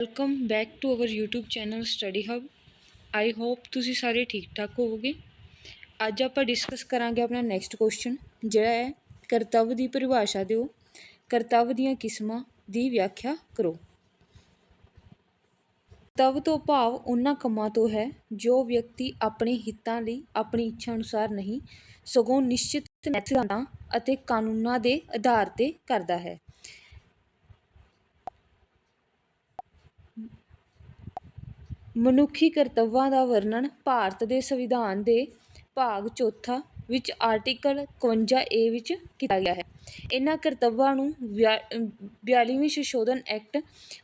Welcome back to our YouTube channel study hub I hope ਤੁਸੀਂ ਸਾਰੇ ਠੀਕ ਠਾਕ ਹੋਵੋਗੇ। ਅੱਜ ਆਪਾਂ ਡਿਸਕਸ ਕਰਾਂਗੇ ਆਪਣਾ ਨੈਕਸਟ ਕੁਐਸਚਨ ਜਿਹੜਾ ਹੈ, ਕਰਤੱਵ ਦੀ ਪਰਿਭਾਸ਼ਾ ਦਿਓ। ਕਰਤੱਵ ਦੀਆਂ ਕਿਸਮਾਂ ਦੀ ਵਿਆਖਿਆ ਕਰੋ। ਕਰਤੱਵ ਤੋਂ ਭਾਵ ਉਹਨਾਂ ਕੰਮਾਂ ਤੋਂ ਹੈ, ਜੋ ਵਿਅਕਤੀ ਆਪਣੇ ਹਿੱਤਾਂ ਲਈ ਆਪਣੀ ਇੱਛਾ ਅਨੁਸਾਰ ਨਹੀਂ, ਸਗੋਂ ਨਿਸ਼ਚਿਤ ਸਿਧਾਂਤਾਂ ਅਤੇ ਕਾਨੂੰਨਾਂ ਦੇ ਆਧਾਰ ਤੇ ਕਰਦਾ ਹੈ। ਮਨੁੱਖੀ ਕਰਤੱਵਾਂ ਦਾ ਵਰਣਨ ਭਾਰਤ ਦੇ ਸੰਵਿਧਾਨ ਦੇ ਭਾਗ ਚੌਥਾ ਵਿੱਚ ਆਰਟੀਕਲ 51 ਏ ਵਿੱਚ ਕੀਤਾ ਗਿਆ ਹੈ। ਇਹਨਾਂ ਕਰਤੱਵਾਂ ਨੂੰ ਬਿਆਲੀਵੀਂ ਸੰਸ਼ੋਧਨ ਐਕਟ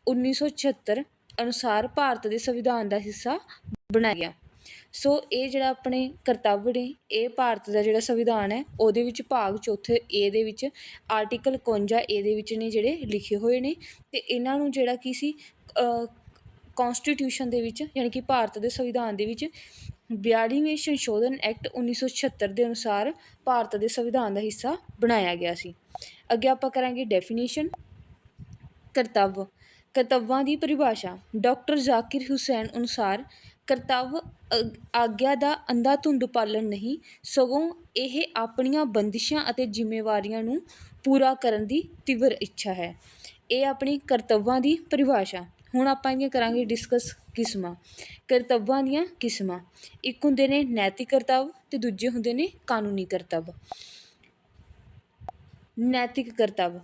1976 ਅਨੁਸਾਰ ਭਾਰਤ ਦੇ ਸੰਵਿਧਾਨ ਦਾ ਹਿੱਸਾ ਬਣਾਇਆ ਗਿਆ। ਸੋ ਇਹ ਜਿਹੜਾ ਆਪਣੇ ਕਰਤੱਵ ਨੇ, ਇਹ ਭਾਰਤ ਦਾ ਜਿਹੜਾ ਸੰਵਿਧਾਨ ਹੈ, ਉਹਦੇ ਵਿੱਚ ਭਾਗ ਚੌਥੇ ਏ ਦੇ ਵਿੱਚ ਆਰਟੀਕਲ 51 ਏ ਦੇ ਵਿੱਚ ਨੇ ਜਿਹੜੇ ਲਿਖੇ ਹੋਏ ਨੇ ਅਤੇ ਇਹਨਾਂ ਨੂੰ ਜਿਹੜਾ ਕੀ ਸੀ ਕਨਸਟੀਟਿਊਸ਼ਨ ਦੇ ਵਿੱਚ, ਯਾਨੀ ਕਿ ਭਾਰਤ ਦੇ ਸੰਵਿਧਾਨ ਦੇ ਵਿੱਚ, ਬਿਆਲੀਵੀਂ ਸੰਸ਼ੋਧਨ ਐਕਟ 1976 ਦੇ ਅਨੁਸਾਰ ਭਾਰਤ ਦੇ ਸੰਵਿਧਾਨ ਦਾ ਹਿੱਸਾ ਬਣਾਇਆ ਗਿਆ ਸੀ। ਅੱਗੇ ਆਪਾਂ ਕਰਾਂਗੇ ਡੈਫੀਨੇਸ਼ਨ ਕਰਤੱਵ। ਕਰਤੱਵਾਂ ਦੀ ਪਰਿਭਾਸ਼ਾ, ਡਾਕਟਰ ਜ਼ਾਕਿਰ ਹੁਸੈਨ ਅਨੁਸਾਰ ਕਰਤੱਵ ਆਗਿਆ ਦਾ ਅੰਧਾ ਧੁੰਦ ਪਾਲਣ ਨਹੀਂ, ਸਗੋਂ ਇਹ ਆਪਣੀਆਂ ਬੰਦਿਸ਼ਾਂ ਅਤੇ ਜ਼ਿੰਮੇਵਾਰੀਆਂ ਨੂੰ ਪੂਰਾ ਕਰਨ ਦੀ ਤੀਵਰ ਇੱਛਾ ਹੈ। ਇਹ ਆਪਣੀ ਕਰਤੱਵਾਂ ਦੀ ਪਰਿਭਾਸ਼ਾ। ਹੁਣ ਆਪਾਂ ਇਹ ਕਰਾਂਗੇ ਡਿਸਕਸ ਕਿਸਮਾਂ, ਕਰਤੱਵਾਂ ਦੀਆਂ ਕਿਸਮਾਂ। ਇੱਕ ਹੁੰਦੇ ਨੇ ਨੈਤਿਕ ਕਰਤੱਵ ਅਤੇ ਦੂਜੇ ਹੁੰਦੇ ਨੇ ਕਾਨੂੰਨੀ ਕਰਤੱਵ। ਨੈਤਿਕ ਕਰਤੱਵ।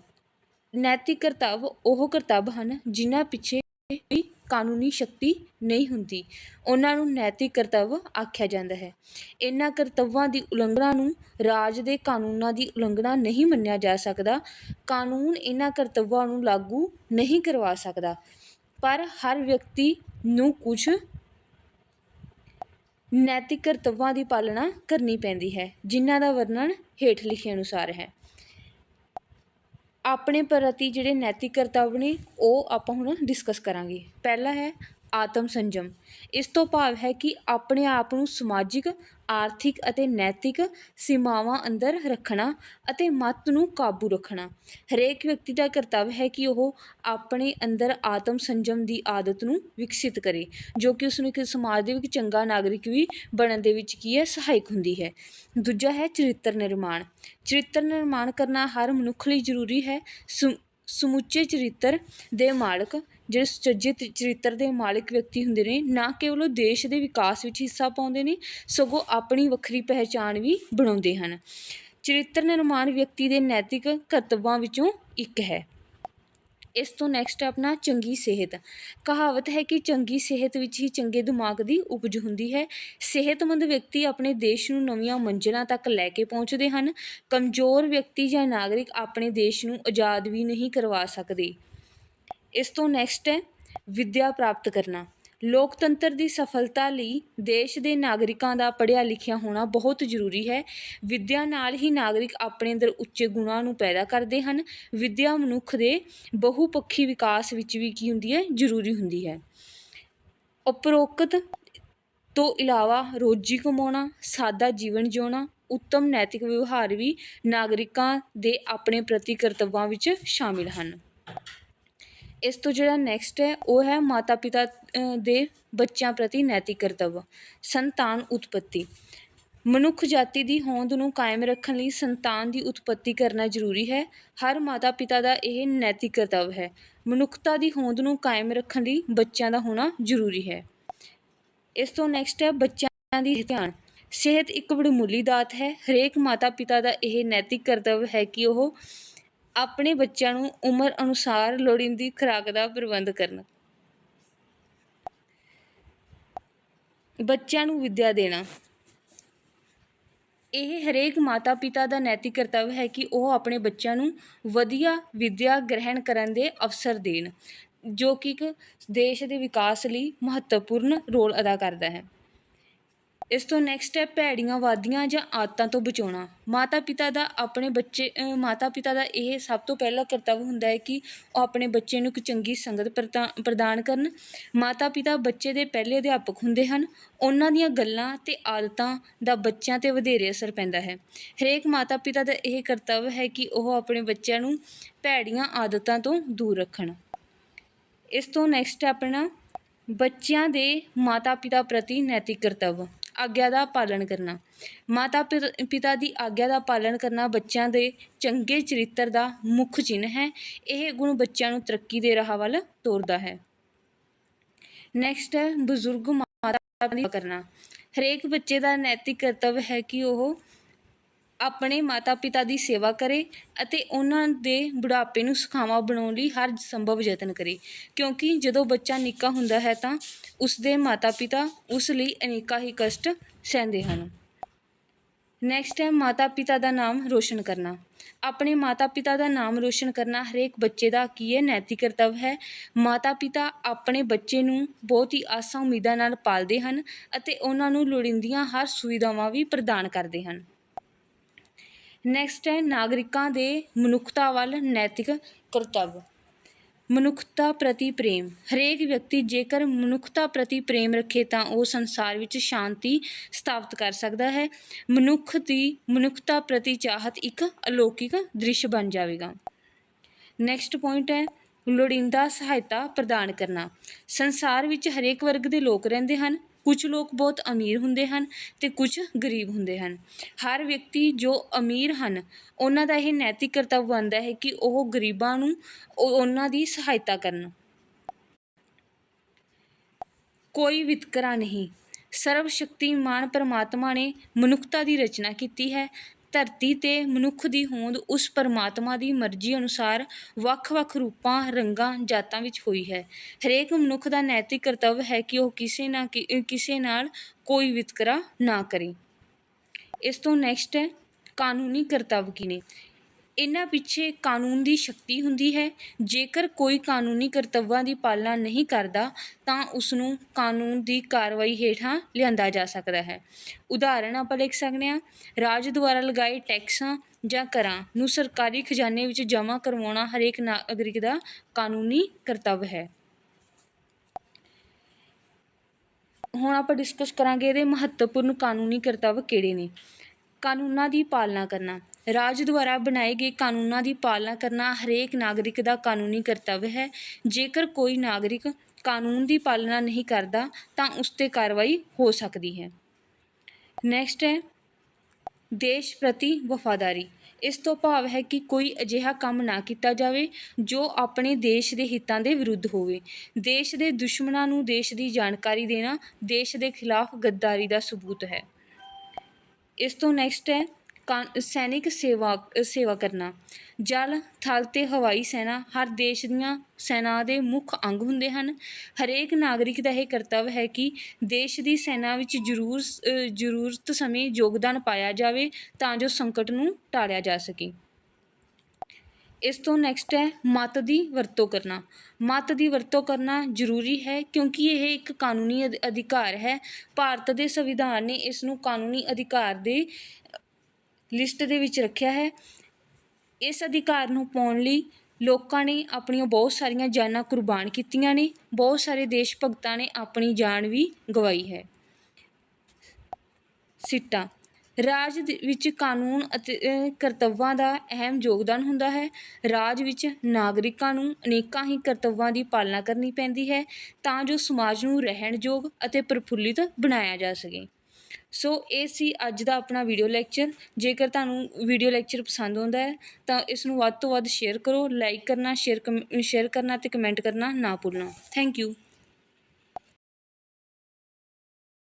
ਨੈਤਿਕ ਕਰਤੱਵ ਉਹ ਕਰਤੱਵ ਹਨ ਜਿਨ੍ਹਾਂ ਪਿੱਛੇ ਕੋਈ ਕਾਨੂੰਨੀ ਸ਼ਕਤੀ ਨਹੀਂ ਹੁੰਦੀ। ਉਹਨਾਂ ਨੂੰ ਨੈਤਿਕ ਕਰਤੱਵ ਆਖਿਆ ਜਾਂਦਾ ਹੈ। ਇਹਨਾਂ ਕਰਤੱਵਾਂ ਦੀ ਉਲੰਘਣਾ ਨੂੰ ਰਾਜ ਦੇ ਕਾਨੂੰਨਾਂ ਦੀ ਉਲੰਘਣਾ ਨਹੀਂ ਮੰਨਿਆ ਜਾ ਸਕਦਾ। ਕਾਨੂੰਨ ਇਹਨਾਂ ਕਰਤੱਵਾਂ ਨੂੰ ਲਾਗੂ ਨਹੀਂ ਕਰਵਾ ਸਕਦਾ। ਪਰ ਹਰ ਵਿਅਕਤੀ ਨੂੰ ਕੁਝ ਨੈਤਿਕ ਕਰਤੱਵਾਂ ਦੀ ਪਾਲਣਾ ਕਰਨੀ ਪੈਂਦੀ ਹੈ, ਜਿਨ੍ਹਾਂ ਦਾ ਵਰਣਨ ਹੇਠ ਲਿਖੇ ਅਨੁਸਾਰ ਹੈ। ਆਪਣੇ ਪ੍ਰਤੀ ਜਿਹੜੇ ਨੈਤਿਕ ਕਰਤੱਵ ਨੇ, ਉਹ ਆਪਾਂ ਹੁਣ ਡਿਸਕਸ ਕਰਾਂਗੇ। ਪਹਿਲਾ ਹੈ ਆਤਮ ਸੰਜਮ ਇਸ ਤੋਂ ਭਾਵ ਹੈ ਕਿ ਆਪਣੇ ਆਪ ਨੂੰ ਸਮਾਜਿਕ ਆਰਥਿਕ ਅਤੇ ਨੈਤਿਕ ਸੀਮਾਵਾਂ ਅੰਦਰ ਰੱਖਣਾ ਅਤੇ ਮਤ ਨੂੰ ਕਾਬੂ ਰੱਖਣਾ। ਹਰੇਕ ਵਿਅਕਤੀ ਦਾ ਕਰਤੱਵ ਹੈ ਕਿ ਉਹ ਆਪਣੇ ਅੰਦਰ ਆਤਮ ਸੰਜਮ ਦੀ ਆਦਤ ਨੂੰ ਵਿਕਸਿਤ ਕਰੇ, ਜੋ ਕਿ ਉਸ ਨੂੰ ਇੱਕ ਸਮਾਜ ਦੇ ਵਿੱਚ ਚੰਗਾ ਨਾਗਰਿਕ ਵੀ ਬਣਨ ਦੇ ਵਿੱਚ ਕੀ ਹੈ, ਸਹਾਇਕ ਹੁੰਦੀ ਹੈ। ਦੂਜਾ ਹੈ ਚਰਿੱਤਰ ਨਿਰਮਾਣ। ਚਰਿੱਤਰ ਨਿਰਮਾਣ ਕਰਨਾ ਹਰ ਮਨੁੱਖ ਲਈ ਜ਼ਰੂਰੀ ਹੈ। ਸਮੁੱਚੇ ਚਰਿੱਤਰ ਦੇ ਮਾਲਕ ਜਿਹੜੇ ਸੁਚੱਜੇ ਚਰਿੱਤਰ ਦੇ ਮਾਲਕ ਵਿਅਕਤੀ ਹੁੰਦੇ ਨੇ, ਨਾ ਕੇਵਲ ਉਹ ਦੇਸ਼ ਦੇ ਵਿਕਾਸ ਵਿੱਚ ਹਿੱਸਾ ਪਾਉਂਦੇ ਨੇ, ਸਗੋਂ ਆਪਣੀ ਵੱਖਰੀ ਪਹਿਚਾਣ ਵੀ ਬਣਾਉਂਦੇ ਹਨ। ਚਰਿੱਤਰ ਨਿਰਮਾਣ ਵਿਅਕਤੀ ਦੇ ਨੈਤਿਕ ਕਰਤੱਵਾਂ ਵਿੱਚੋਂ ਇੱਕ ਹੈ। ਇਸ ਤੋਂ ਨੈਕਸਟ ਆਪਣਾ ਚੰਗੀ ਸਿਹਤ। ਕਹਾਵਤ ਹੈ ਕਿ ਚੰਗੀ ਸਿਹਤ ਵਿੱਚ ਹੀ ਚੰਗੇ ਦਿਮਾਗ ਦੀ ਉਪਜ ਹੁੰਦੀ ਹੈ। ਸਿਹਤਮੰਦ ਵਿਅਕਤੀ ਆਪਣੇ ਦੇਸ਼ ਨੂੰ ਨਵੀਆਂ ਮੰਜ਼ਿਲਾਂ ਤੱਕ ਲੈ ਕੇ ਪਹੁੰਚਦੇ ਹਨ। ਕਮਜ਼ੋਰ ਵਿਅਕਤੀ ਜਾਂ ਨਾਗਰਿਕ ਆਪਣੇ ਦੇਸ਼ ਨੂੰ ਆਜ਼ਾਦ ਵੀ ਨਹੀਂ ਕਰਵਾ ਸਕਦੇ। ਇਸ ਤੋਂ ਨੈਕਸਟ ਹੈ ਵਿੱਦਿਆ ਪ੍ਰਾਪਤ ਕਰਨਾ। ਲੋਕਤੰਤਰ ਦੀ ਸਫਲਤਾ ਲਈ ਦੇਸ਼ ਦੇ ਨਾਗਰਿਕਾਂ ਦਾ ਪੜ੍ਹਿਆ ਲਿਖਿਆ ਹੋਣਾ ਬਹੁਤ ਜ਼ਰੂਰੀ ਹੈ। ਵਿੱਦਿਆ ਨਾਲ ਹੀ ਨਾਗਰਿਕ ਆਪਣੇ ਅੰਦਰ ਉੱਚੇ ਗੁਣਾਂ ਨੂੰ ਪੈਦਾ ਕਰਦੇ ਹਨ। ਵਿੱਦਿਆ ਮਨੁੱਖ ਦੇ ਬਹੁਪੱਖੀ ਵਿਕਾਸ ਵਿੱਚ ਵੀ ਕੀ ਹੁੰਦੀ ਹੈ? ਜ਼ਰੂਰੀ ਹੁੰਦੀ ਹੈ। ਉਪਰੋਕਤ ਤੋਂ ਇਲਾਵਾ ਰੋਜੀ ਕਮਾਉਣਾ, ਸਾਦਾ ਜੀਵਨ ਜਿਉਣਾ, ਉੱਤਮ ਨੈਤਿਕ ਵਿਵਹਾਰ ਵੀ ਨਾਗਰਿਕਾਂ ਦੇ ਆਪਣੇ ਪ੍ਰਤੀ ਕਰਤੱਵਾਂ ਵਿੱਚ ਸ਼ਾਮਿਲ ਹਨ। ਇਸ ਤੋਂ ਜਿਹੜਾ ਨੈਕਸਟ ਹੈ, ਉਹ ਹੈ ਮਾਤਾ ਪਿਤਾ ਦੇ ਬੱਚਿਆਂ ਪ੍ਰਤੀ ਨੈਤਿਕ ਕਰਤੱਵ, ਸੰਤਾਨ ਉਤਪਤੀ। ਮਨੁੱਖ ਜਾਤੀ ਦੀ ਹੋਂਦ ਨੂੰ ਕਾਇਮ ਰੱਖਣ ਲਈ ਸੰਤਾਨ ਦੀ ਉਤਪਤੀ ਕਰਨਾ ਜ਼ਰੂਰੀ ਹੈ। ਹਰ ਮਾਤਾ ਪਿਤਾ ਦਾ ਇਹ ਨੈਤਿਕ ਕਰਤੱਵ ਹੈ। ਮਨੁੱਖਤਾ ਦੀ ਹੋਂਦ ਨੂੰ ਕਾਇਮ ਰੱਖਣ ਲਈ ਬੱਚਿਆਂ ਦਾ ਹੋਣਾ ਜ਼ਰੂਰੀ ਹੈ। ਇਸ ਤੋਂ ਨੈਕਸਟ ਹੈ ਬੱਚਿਆਂ ਦੀ ਧਿਆਨ। ਸਿਹਤ ਇੱਕ ਬੜੀ ਦਾਤ ਹੈ। ਹਰੇਕ ਮਾਤਾ ਪਿਤਾ ਦਾ ਇਹ ਨੈਤਿਕ ਕਰਤੱਵ ਹੈ ਕਿ ਉਹ ਆਪਣੇ ਬੱਚਿਆਂ ਨੂੰ ਉਮਰ ਅਨੁਸਾਰ ਲੋੜੀਂਦੀ ਖੁਰਾਕ ਦਾ ਪ੍ਰਬੰਧ ਕਰਨ। ਬੱਚਿਆਂ ਨੂੰ ਵਿੱਦਿਆ ਦੇਣਾ। ਇਹ ਹਰੇਕ ਮਾਤਾ ਪਿਤਾ ਦਾ ਨੈਤਿਕ ਕਰਤੱਵ ਹੈ ਕਿ ਉਹ ਆਪਣੇ ਬੱਚਿਆਂ ਨੂੰ ਵਧੀਆ ਵਿੱਦਿਆ ਗ੍ਰਹਿਣ ਕਰਨ ਦੇ ਅਵਸਰ ਦੇਣ, ਜੋ ਕਿ ਇੱਕ ਦੇਸ਼ ਦੇ ਵਿਕਾਸ ਲਈ ਮਹੱਤਵਪੂਰਨ ਰੋਲ ਅਦਾ ਕਰਦਾ ਹੈ। ਇਸ ਤੋਂ ਨੈਕਸਟ ਹੈ ਭੈੜੀਆਂ ਵਾਦੀਆਂ ਜਾਂ ਆਦਤਾਂ ਤੋਂ ਬਚਾਉਣਾ। ਮਾਤਾ ਪਿਤਾ ਦਾ ਆਪਣੇ ਬੱਚੇ ਮਾਤਾ ਪਿਤਾ ਦਾ ਇਹ ਸਭ ਤੋਂ ਪਹਿਲਾ ਕਰਤੱਵ ਹੁੰਦਾ ਹੈ ਕਿ ਉਹ ਆਪਣੇ ਬੱਚੇ ਨੂੰ ਇੱਕ ਚੰਗੀ ਸੰਗਤ ਪ੍ਰਤਾ, ਪ੍ਰਦਾਨ ਕਰਨ। ਮਾਤਾ ਪਿਤਾ ਬੱਚੇ ਦੇ ਪਹਿਲੇ ਅਧਿਆਪਕ ਹੁੰਦੇ ਹਨ। ਉਹਨਾਂ ਦੀਆਂ ਗੱਲਾਂ ਤੇ ਆਦਤਾਂ ਦਾ ਬੱਚਿਆਂ ਤੇ ਵਧੇਰੇ ਅਸਰ ਪੈਂਦਾ ਹੈ। ਹਰੇਕ ਮਾਤਾ ਪਿਤਾ ਦਾ ਇਹ ਕਰਤੱਵ ਹੈ ਕਿ ਉਹ ਆਪਣੇ ਬੱਚਿਆਂ ਨੂੰ ਭੈੜੀਆਂ ਆਦਤਾਂ ਤੋਂ ਦੂਰ ਰੱਖਣ। ਇਸ ਤੋਂ ਨੈਕਸਟ ਆਪਣਾ ਬੱਚਿਆਂ ਦੇ ਮਾਤਾ ਪਿਤਾ ਪ੍ਰਤੀ ਨੈਤਿਕ ਕਰਤੱਵ। ਆਗਿਆ ਦਾ ਪਾਲਣ ਕਰਨਾ। ਮਾਤਾ ਪਿਤ- ਪਿਤਾ ਦੀ ਆਗਿਆ ਦਾ ਪਾਲਣ ਕਰਨਾ ਬੱਚਿਆਂ ਦੇ ਚੰਗੇ ਚਰਿੱਤਰ ਦਾ ਮੁੱਖ ਚਿੰਨ੍ਹ ਹੈ। ਇਹ ਗੁਣ ਬੱਚਿਆਂ ਨੂੰ ਤਰੱਕੀ ਦੇ ਰਾਹ ਵੱਲ ਤੋਰਦਾ ਹੈ। ਨੈਕਸਟ ਹੈ, ਬਜ਼ੁਰਗ ਮਾਤਾ ਦੀ ਕਰਨਾ। ਹਰੇਕ ਬੱਚੇ ਦਾ ਨੈਤਿਕ ਕਰਤੱਵ ਹੈ ਕਿ ਉਹ ਆਪਣੇ ਮਾਤਾ ਪਿਤਾ ਦੀ ਸੇਵਾ ਕਰੇ ਅਤੇ ਉਹਨਾਂ ਦੇ ਬੁਢਾਪੇ ਨੂੰ ਸੁਖਾਵਾਂ ਬਣਾਉਣ ਲਈ ਹਰ ਸੰਭਵ ਯਤਨ ਕਰੇ। ਕਿਉਂਕਿ ਜਦੋਂ ਬੱਚਾ ਨਿੱਕਾ ਹੁੰਦਾ ਹੈ ਤਾਂ ਉਸ ਦੇ ਮਾਤਾ ਪਿਤਾ ਉਸ ਲਈ ਅਨੇਕਾਂ ਹੀ ਕਸ਼ਟ ਸਹਿੰਦੇ ਹਨ। ਨੈਕਸਟ ਹੈ ਮਾਤਾ ਪਿਤਾ ਦਾ ਨਾਮ ਰੋਸ਼ਨ ਕਰਨਾ। ਆਪਣੇ ਮਾਤਾ ਪਿਤਾ ਦਾ ਨਾਮ ਰੋਸ਼ਨ ਕਰਨਾ ਹਰੇਕ ਬੱਚੇ ਦਾ ਕੀ ਹੈ? ਨੈਤਿਕ ਕਰਤੱਵ ਹੈ। ਮਾਤਾ ਪਿਤਾ ਆਪਣੇ ਬੱਚੇ ਨੂੰ ਬਹੁਤ ਹੀ ਆਸਾਂ ਉਮੀਦਾਂ ਨਾਲ ਪਾਲਦੇ ਹਨ ਅਤੇ ਉਹਨਾਂ ਨੂੰ ਲੋੜੀਂਦੀਆਂ ਹਰ ਸੁਵਿਧਾਵਾਂ ਵੀ ਪ੍ਰਦਾਨ ਕਰਦੇ ਹਨ। ਨੈਕਸਟ ਹੈ ਨਾਗਰਿਕਾਂ ਦੇ ਮਨੁੱਖਤਾ ਵੱਲ ਨੈਤਿਕ ਕਰਤੱਵ। ਮਨੁੱਖਤਾ ਪ੍ਰਤੀ ਪ੍ਰੇਮ। ਹਰੇਕ ਵਿਅਕਤੀ ਜੇਕਰ ਮਨੁੱਖਤਾ ਪ੍ਰਤੀ ਪ੍ਰੇਮ ਰੱਖੇ ਤਾਂ ਉਹ ਸੰਸਾਰ ਵਿੱਚ ਸ਼ਾਂਤੀ ਸਥਾਪਿਤ ਕਰ ਸਕਦਾ ਹੈ। ਮਨੁੱਖ ਦੀ ਮਨੁੱਖਤਾ ਪ੍ਰਤੀ ਚਾਹਤ ਇੱਕ ਅਲੌਕਿਕ ਦ੍ਰਿਸ਼ ਬਣ ਜਾਵੇਗਾ। ਨੈਕਸਟ ਪੁਆਇੰਟ ਹੈ ਲੋੜੀਂਦਾ ਸਹਾਇਤਾ ਪ੍ਰਦਾਨ ਕਰਨਾ। ਸੰਸਾਰ ਵਿੱਚ ਹਰੇਕ ਵਰਗ ਦੇ ਲੋਕ ਰਹਿੰਦੇ ਹਨ। ਕੁਝ ਲੋਕ ਬਹੁਤ ਅਮੀਰ ਹੁੰਦੇ ਹਨ ਅਤੇ ਕੁਝ ਗਰੀਬ ਹੁੰਦੇ ਹਨ। ਹਰ ਵਿਅਕਤੀ ਜੋ ਅਮੀਰ ਹਨ, ਉਹਨਾਂ ਦਾ ਇਹ ਨੈਤਿਕ ਕਰਤੱਵ ਬਣਦਾ ਹੈ ਕਿ ਉਹ ਗਰੀਬਾਂ ਨੂੰ ਉਹਨਾਂ ਦੀ ਸਹਾਇਤਾ ਕਰਨ। ਕੋਈ ਵਿਤਕਰਾ ਨਹੀਂ। ਸਰਵ ਸ਼ਕਤੀਮਾਨ ਪਰਮਾਤਮਾ ਨੇ ਮਨੁੱਖਤਾ ਦੀ ਰਚਨਾ ਕੀਤੀ ਹੈ। ਧਰਤੀ ਤੇ ਮਨੁੱਖ ਦੀ ਹੋਂਦ ਉਸ ਪਰਮਾਤਮਾ ਦੀ ਮਰਜ਼ੀ ਅਨੁਸਾਰ ਵੱਖ-ਵੱਖ ਰੂਪਾਂ, ਰੰਗਾਂ, ਜਾਤਾਂ ਵਿੱਚ ਹੋਈ ਹੈ। ਹਰੇਕ ਮਨੁੱਖ ਦਾ ਨੈਤਿਕ ਕਰਤੱਵ ਹੈ ਕਿ ਉਹ ਕਿਸੇ ਨਾ ਕਿ- ਕਿਸੇ ਨਾਲ ਕੋਈ ਵਿਤਕਰਾ ਨਾ ਕਰੇ। ਇਸ ਤੋਂ ਨੈਕਸਟ ਹੈ ਕਾਨੂੰਨੀ ਕਰਤੱਵ ਕੀ ਨੇ? ਇਹਨਾਂ ਪਿੱਛੇ ਕਾਨੂੰਨ ਦੀ ਸ਼ਕਤੀ ਹੁੰਦੀ ਹੈ। ਜੇਕਰ ਕੋਈ ਕਾਨੂੰਨੀ ਕਰਤੱਵਾਂ ਦੀ ਪਾਲਣਾ ਨਹੀਂ ਕਰਦਾ, ਤਾਂ ਉਸਨੂੰ ਕਾਨੂੰਨ ਦੀ ਕਾਰਵਾਈ ਹੇਠਾਂ ਲਿਆਂਦਾ ਜਾ ਸਕਦਾ ਹੈ। ਉਦਾਹਰਣ ਆਪਾਂ ਲਿਖ ਸਕਦੇ ਹਾਂ, ਰਾਜ ਦੁਆਰਾ ਲਗਾਏ ਟੈਕਸਾਂ ਜਾਂ ਕਰਾਂ ਨੂੰ ਸਰਕਾਰੀ ਖਜ਼ਾਨੇ ਵਿੱਚ ਜਮ੍ਹਾਂ ਕਰਵਾਉਣਾ ਹਰੇਕ ਨਾਗਰਿਕ ਦਾ ਕਾਨੂੰਨੀ ਕਰਤੱਵ ਹੈ। ਹੁਣ ਆਪਾਂ ਡਿਸਕਸ ਕਰਾਂਗੇ ਇਹਦੇ ਮਹੱਤਵਪੂਰਨ ਕਾਨੂੰਨੀ ਕਰਤੱਵ ਕਿਹੜੇ ਨੇ। ਕਾਨੂੰਨਾਂ ਦੀ ਪਾਲਣਾ ਕਰਨਾ। ਰਾਜ ਦੁਆਰਾ ਬਣਾਏ ਗਏ ਕਾਨੂੰਨਾਂ ਦੀ ਪਾਲਣਾ ਕਰਨਾ ਹਰੇਕ ਨਾਗਰਿਕ ਦਾ ਕਾਨੂੰਨੀ ਕਰਤੱਵ ਹੈ। ਜੇਕਰ ਕੋਈ ਨਾਗਰਿਕ ਕਾਨੂੰਨ ਦੀ ਪਾਲਣਾ ਨਹੀਂ ਕਰਦਾ, ਤਾਂ ਉਸ 'ਤੇ ਕਾਰਵਾਈ ਹੋ ਸਕਦੀ ਹੈ। ਨੈਕਸਟ ਹੈ, ਦੇਸ਼ ਪ੍ਰਤੀ ਵਫਾਦਾਰੀ। ਇਸ ਤੋਂ ਭਾਵ ਹੈ ਕਿ ਕੋਈ ਅਜਿਹਾ ਕੰਮ ਨਾ ਕੀਤਾ ਜਾਵੇ, ਜੋ ਆਪਣੇ ਦੇਸ਼ ਦੇ ਹਿੱਤਾਂ ਦੇ ਵਿਰੁੱਧ ਹੋਵੇ। ਦੇਸ਼ ਦੇ ਦੁਸ਼ਮਣਾਂ ਨੂੰ ਦੇਸ਼ ਦੀ ਜਾਣਕਾਰੀ ਦੇਣਾ, ਦੇਸ਼ ਦੇ ਖਿਲਾਫ ਗੱਦਾਰੀ ਦਾ ਸਬੂਤ ਹੈ। ਇਸ ਤੋਂ ਨੈਕਸਟ ਹੈ ਕਾਂ- ਸੈਨਿਕ ਸੇਵਾ ਸੇਵਾ ਕਰਨਾ। ਜਲ, ਥਲ ਅਤੇ ਹਵਾਈ ਸੈਨਾ ਹਰ ਦੇਸ਼ ਦੀਆਂ ਸੈਨਾ ਦੇ ਮੁੱਖ ਅੰਗ ਹੁੰਦੇ ਹਨ। ਹਰੇਕ ਨਾਗਰਿਕ ਦਾ ਇਹ ਕਰਤੱਵ ਹੈ ਕਿ ਦੇਸ਼ ਦੀ ਸੈਨਾ ਵਿੱਚ ਜ਼ਰੂਰ ਜ਼ਰੂਰਤ ਸਮੇਂ ਯੋਗਦਾਨ ਪਾਇਆ ਜਾਵੇ ਤਾਂ ਜੋ ਸੰਕਟ ਨੂੰ ਟਾਲਿਆ ਜਾ ਸਕੇ। ਇਸ ਤੋਂ ਨੈਕਸਟ ਹੈ ਮਤ ਦੀ ਵਰਤੋਂ ਕਰਨਾ। ਮਤ ਦੀ ਵਰਤੋਂ ਕਰਨਾ ਜ਼ਰੂਰੀ ਹੈ ਕਿਉਂਕਿ ਇਹ ਇੱਕ ਕਾਨੂੰਨੀ ਅਧ- ਅਧਿਕਾਰ ਹੈ। ਭਾਰਤ ਦੇ ਸੰਵਿਧਾਨ ਨੇ ਇਸ ਨੂੰ ਕਾਨੂੰਨੀ ਅਧਿਕਾਰ ਦੇ ਲਿਸਟ ਦੇ ਵਿੱਚ ਰੱਖਿਆ ਹੈ। ਇਸ ਅਧਿਕਾਰ ਨੂੰ ਪਾਉਣ ਲਈ ਲੋਕਾਂ ਨੇ ਆਪਣੀਆਂ ਬਹੁਤ ਸਾਰੀਆਂ ਜਾਨਾਂ ਕੁਰਬਾਨ ਕੀਤੀਆਂ ਨੇ। ਬਹੁਤ ਸਾਰੇ ਦੇਸ਼ ਭਗਤਾਂ ਨੇ ਆਪਣੀ ਜਾਨ ਵੀ ਗਵਾਈ ਹੈ। ਸਿੱਟਾ। ਰਾਜ ਦੇ ਵਿੱਚ ਕਾਨੂੰਨ ਅਤੇ ਕਰਤੱਵਾਂ ਦਾ ਅਹਿਮ ਯੋਗਦਾਨ ਹੁੰਦਾ ਹੈ। ਰਾਜ ਵਿੱਚ ਨਾਗਰਿਕਾਂ ਨੂੰ ਅਨੇਕਾਂ ਹੀ ਕਰਤੱਵਾਂ ਦੀ ਪਾਲਣਾ ਕਰਨੀ ਪੈਂਦੀ ਹੈ ਤਾਂ ਜੋ ਸਮਾਜ ਨੂੰ ਰਹਿਣਯੋਗ ਅਤੇ ਪ੍ਰਫੁੱਲਿਤ ਬਣਾਇਆ ਜਾ ਸਕੇ। ਸੋ, ਇਹ ਸੀ ਅੱਜ ਦਾ ਆਪਣਾ ਵੀਡੀਓ ਲੈਕਚਰ ਜੇਕਰ ਤੁਹਾਨੂੰ ਵੀਡੀਓ ਲੈਕਚਰ ਪਸੰਦ ਆਉਂਦਾ ਹੈ, ਤਾਂ ਇਸ ਨੂੰ ਵੱਧ ਤੋਂ ਵੱਧ ਸ਼ੇਅਰ ਕਰੋ। ਲਾਈਕ ਕਰਨਾ ਸ਼ੇਅਰ ਸ਼ੇਅਰ ਕਰਨਾ ਅਤੇ ਕਮੈਂਟ ਕਰਨਾ ਨਾ ਭੁੱਲਣਾ। Thank you